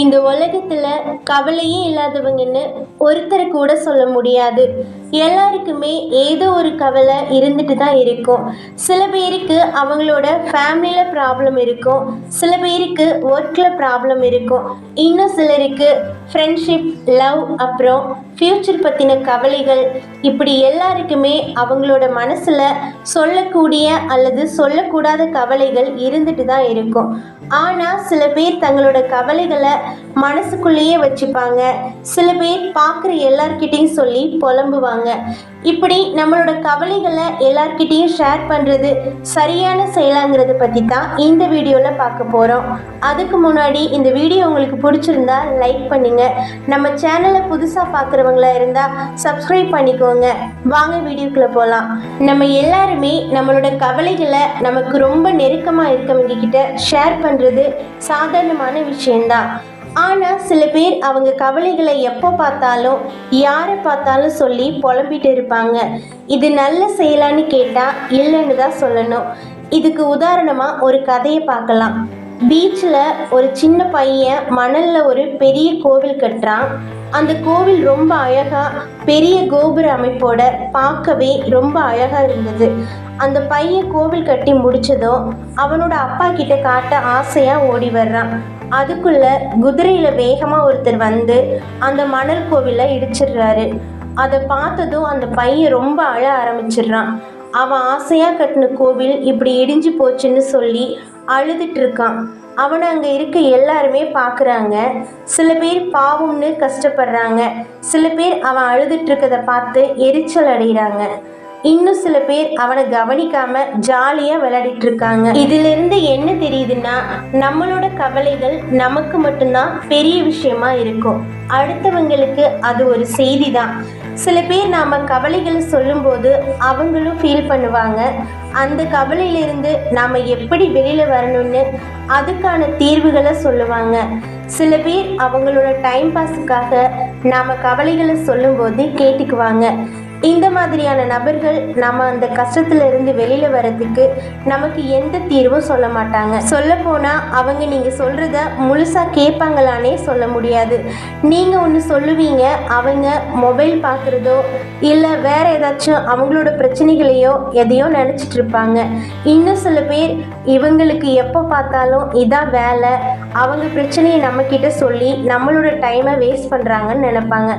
இந்த உலகத்தில் கவலையே இல்லாதவங்கன்னு ஒருத்தர் கூட சொல்ல முடியாது. எல்லாருக்குமே ஏதோ ஒரு கவலை இருந்துட்டு தான் இருக்கும். சில பேருக்கு அவங்களோட ஃபேமிலியில் ப்ராப்ளம் இருக்கும். சில பேருக்கு ஒர்க்கில் ப்ராப்ளம் இருக்கும். இன்னும் சிலருக்கு ஃப்ரெண்ட்ஷிப் லவ் அப்புறம் ஃப்யூச்சர் பற்றின கவலைகள் இப்படி எல்லாருக்குமே அவங்களோட மனசில் சொல்லக்கூடிய அல்லது சொல்லக்கூடாத கவலைகள் இருந்துட்டு தான் இருக்கும். ஆனால் சில பேர் தங்களோட கவலைகளை மனசுக்குள்ளேயே வச்சுப்பாங்க. சில பேர் பார்க்குற எல்லார்கிட்டையும் சொல்லி புலம்புவாங்க. இப்படி நம்மளோட கவலைகளை எல்லார்கிட்டையும் ஷேர் பண்ணுறது சரியான செயலாங்கிறத பற்றி தான் இந்த வீடியோவில் பார்க்க போகிறோம் அதுக்கு முன்னாடி இந்த வீடியோ உங்களுக்கு பிடிச்சிருந்தா லைக் பண்ணுங்க. நம்ம சேனலை புதுசாக பார்க்குறவங்களா இருந்தால் சப்ஸ்கிரைப் பண்ணிக்கோங்க. வாங்க வீடியோக்குள்ளே போகலாம் நம்ம எல்லாருமே நம்மளோட கவலைகளை நமக்கு ரொம்ப நெருக்கமாக இருக்கவங்க கிட்ட ஷேர் பண்ணுறது சாதாரணமான விஷயந்தான் ஆனால் சில பேர் அவங்க கவலைகளை எப்போ பார்த்தாலும் யாரை பார்த்தாலும் சொல்லி புலம்பிட்டு இருப்பாங்க. இது நல்ல செயலான்னு கேட்டால் இல்லைன்னு தான் சொல்லணும். இதுக்கு உதாரணமாக ஒரு கதையை பார்க்கலாம். பீச்சில் ஒரு சின்ன பையன் மணலில் ஒரு பெரிய கோவில் கட்டுறான். அந்த கோவில் ரொம்ப அழகாக பெரிய கோபுர அமைப்போட பார்க்கவே ரொம்ப அழகாக இருந்தது. அந்த பையன் கோவில் கட்டி முடிச்சதும் அவனோட அப்பா கிட்ட காட்ட ஆசையாக ஓடி வர்றான். அதுக்குள்ள குதிரையில வேகமா ஒருத்தர் வந்து அந்த மணல் கோவிலை இடிச்சிடுறாரு. அதை பார்த்ததும் அந்த பையன் ரொம்ப அழ ஆரம்பிச்சிடுறான். அவன் ஆசையா கட்டின கோவில் இப்படி இடிஞ்சு போச்சுன்னு சொல்லி அழுதுட்டு இருக்கான். அவனை அங்கே இருக்க எல்லாருமே பார்க்குறாங்க சில பேர் பாவம்னு கஷ்டப்படுறாங்க. சில பேர் அவன் அழுதுட்டு பார்த்து எரிச்சல் அடைகிறாங்க இன்னும் சில பேர் அவனை கவனிக்காம ஜாலியா விளையாடிட்டு இருக்காங்க இதுல இருந்து என்ன தெரியுதுன்னா நம்மளோட கவலைகள் நமக்கு மட்டும்தான் பெரிய விஷயமா இருக்கும். அடுத்தவங்களுக்கு அது ஒரு செய்தி தான் சில பேர் நாம் கவலைகளை சொல்லும்போது அவங்களும் ஃபீல் பண்ணுவாங்க. அந்த கவலையிலிருந்து நாம் எப்படி வெளியில் வரணும்னு அதுக்கான தீர்வுகளை சொல்லுவாங்க. சில பேர் அவங்களோட டைம் பாஸுக்காக நாம் கவலைகளை சொல்லும்போது கேட்டுக்குவாங்க. இந்த மாதிரியான நபர்கள் நம்ம அந்த கஷ்டத்துல இருந்து வெளியில நமக்கு எந்த தீர்வும் சொல்ல மாட்டாங்க. சொல்ல போனா அவங்க நீங்க சொல்றத முழுசா கேட்பாங்களானே சொல்ல முடியாது. நீங்க ஒன்று சொல்லுவீங்க அவங்க மொபைல் பார்க்குறதோ இல்லை வேற ஏதாச்சும் அவங்களோட பிரச்சனைகளையோ எதையோ நினச்சிட்டு இருப்பாங்க. இன்னும் சில பேர் இவங்களுக்கு எப்போ பார்த்தாலும் இதான் வேலை அவங்க பிரச்சனையை நம்மக்கிட்ட சொல்லி நம்மளோட டைமை வேஸ்ட் பண்ணுறாங்கன்னு நினைப்பாங்க.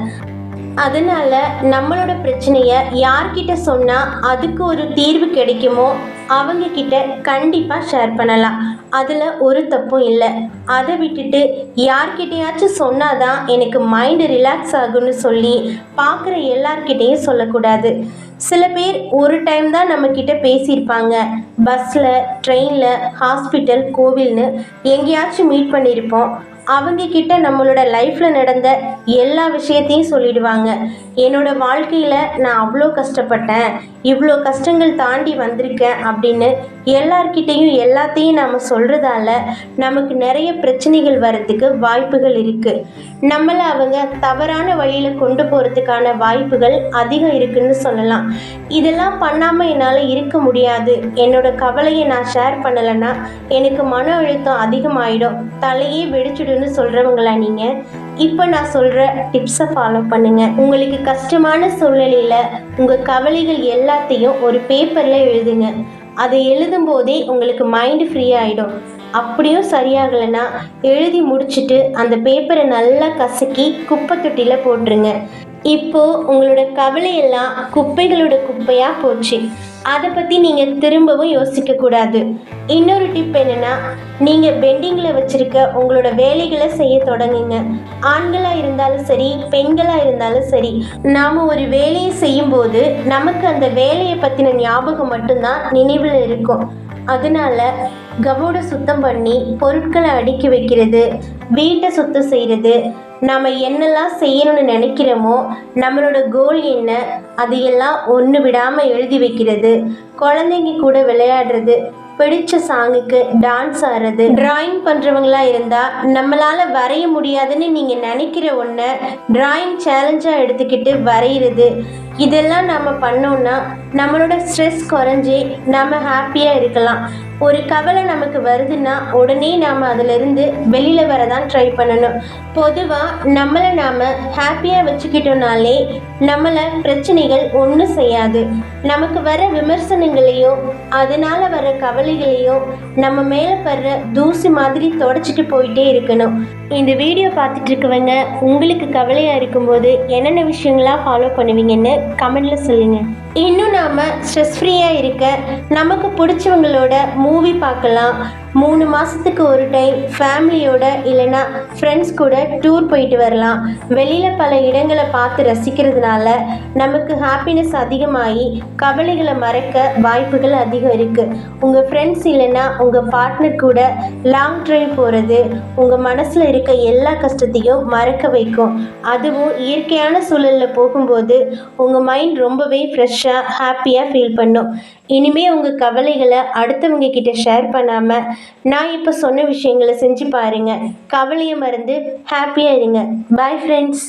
அதனால நம்மளோட பிரச்சனையை யார்கிட்ட சொன்னால் அதுக்கு ஒரு தீர்வு கிடைக்குமோ அவங்க கிட்ட கண்டிப்பாக ஷேர் பண்ணலாம். அதில் ஒரு தப்பும் இல்லை. அதை விட்டுட்டு யார்கிட்டயாச்சும் சொன்னாதான் எனக்கு மைண்டு ரிலாக்ஸ் ஆகும்னு சொல்லி பார்க்குற எல்லார்கிட்டேயும் சொல்லக்கூடாது. சில பேர் ஒரு டைம் தான் நம்ம கிட்ட பேசியிருப்பாங்க. பஸ்ஸில் ட்ரெயினில் ஹாஸ்பிட்டல் கோவில்னு எங்கேயாச்சும் மீட் பண்ணியிருப்போம். அவங்க கிட்ட நம்மளோட லைஃப்பில் நடந்த எல்லா விஷயத்தையும் சொல்லிடுவாங்க. என்னோட வாழ்க்கையில் நான் அவ்வளோ கஷ்டப்பட்டேன் இவ்வளோ கஷ்டங்கள் தாண்டி வந்திருக்கேன் அப்படின்னு எல்லார்கிட்டேயும் எல்லாத்தையும் நாம் சொல்கிறதால நமக்கு நிறைய பிரச்சனைகள் வர்றதுக்கு வாய்ப்புகள் இருக்குது நம்மளை அவங்க தவறான வழியில் கொண்டு போகிறதுக்கான வாய்ப்புகள் அதிகம் இருக்குன்னு சொல்லலாம். இதெல்லாம் பண்ணாமல் என்னால் இருக்க முடியாது. என்னோட கவலையை நான் ஷேர் பண்ணலைன்னா எனக்கு மன அழுத்தம் அதிகமாயிடும். தலையே வெடிச்சிடுன்னு சொல்கிறவங்களா நீங்கள் இப்போ நான் சொல்கிற டிப்ஸை ஃபாலோ பண்ணுங்கள் உங்களுக்கு கஷ்டமான சூழ்நிலையில் உங்கள் கவலைகள் எல்லாத்தையும் ஒரு பேப்பரில் எழுதுங்க. அதை எழுதும் போதே உங்களுக்கு மைண்டு ஃப்ரீ ஆகிடும் அப்படியும் சரியாகலைன்னா எழுதி முடிச்சுட்டு அந்த பேப்பரை நல்லா கசக்கி குப்பை தொட்டியில் போட்டுருங்க. இப்போ உங்களோட கவலையெல்லாம் குப்பைகளோட குப்பையாக போச்சு. அதை பற்றி நீங்கள் திரும்பவும் யோசிக்கக்கூடாது இன்னொரு டிப் என்னென்னா நீங்கள் பெண்டிங்கில் வச்சுருக்க உங்களோட வேலைகளை செய்ய தொடங்குங்க. ஆண்களாக இருந்தாலும் சரி பெண்களாக இருந்தாலும் சரி நாம் ஒரு வேலையை செய்யும்போது நமக்கு அந்த வேலையை பற்றின ஞாபகம் மட்டும்தான் நினைவில் இருக்கும். அதனால கபோர்டை சுத்தம் பண்ணி பொருட்களை அடுக்கி வைக்கிறது வீட்டை சுத்தம் செய்கிறது நாம் என்னெல்லாம் செய்யணும்னு நினைக்கிறோமோ நம்மளோட கோல் என்ன அதையெல்லாம் ஒன்று விடாமல் எழுதி வைக்கிறது குழந்தைங்க கூட விளையாடுறது பிடிச்ச சாங்குக்கு டான்ஸ் ஆடுறது டிராயிங் பண்ணுறவங்களா இருந்தால் நம்மளால் வரைய முடியாதுன்னு நீங்கள் நினைக்கிற ஒன்றை டிராயிங் சேலஞ்சாக எடுத்துக்கிட்டு வரைகிறது இதெல்லாம் நம்ம பண்ணோம்னா நம்மளோட ஸ்ட்ரெஸ் குறைஞ்சி நம்ம ஹாப்பியாக இருக்கலாம். ஒரு கவலை நமக்கு வருதுன்னா உடனே நாம் அதிலிருந்து வெளியில் வர தான் ட்ரை பண்ணணும். பொதுவாக நம்மளை நாம் ஹாப்பியாக வச்சுக்கிட்டோம்னாலே நம்மளை பிரச்சனைகள் ஒன்றும் செய்யாது. நமக்கு வர விமர்சனங்களையும் அதனால் வர கவலைகளையும் நம்ம மேலே படுற தூசி மாதிரி தொடச்சிட்டு போயிட்டே இருக்கணும். இந்த வீடியோ பார்த்துட்டு இருக்கவங்க உங்களுக்கு கவலையாக இருக்கும்போது என்னென்ன விஷயங்களாக ஃபாலோ பண்ணுவீங்கன்னு கமெண்டில் சொல்லுங்கள் இன்னும் நாம் ஸ்ட்ரெஸ் ஃப்ரீயாக இருக்க நமக்கு பிடிச்சவங்களோட மூவி பார்க்கலாம். மூணு மாதத்துக்கு ஒரு டைம் ஃபேமிலியோட இல்லைன்னா ஃப்ரெண்ட்ஸ் கூட டூர் போயிட்டு வரலாம். வெளியில் பல இடங்களை பார்த்து ரசிக்கிறதுனால நமக்கு ஹாப்பினஸ் அதிகமாகி கவலைகளை மறக்க வாய்ப்புகள் அதிகம் இருக்குது உங்கள் ஃப்ரெண்ட்ஸ் இல்லைன்னா உங்கள் பார்ட்னர் கூட லாங் ட்ரைவ் போகிறது உங்கள் மனசில் இருக்க எல்லா கஷ்டத்தையும் மறக்க வைக்கும். அதுவும் இயற்கையான சூழலில் போகும்போது உங்கள் மைண்ட் ரொம்பவே ஃப்ரெஷ்ஷாக ஹாப்பியாக ஃபீல் பண்ணும். இனிமே உங்கள் கவலைகளை அடுத்தவங்க கிட்ட ஷேர் பண்ணாமல் நான் இப்போ சொன்ன விஷயங்களை செஞ்சு பாருங்கள் கவலையை மறந்து ஹாப்பியாக இருங்க. Bye friends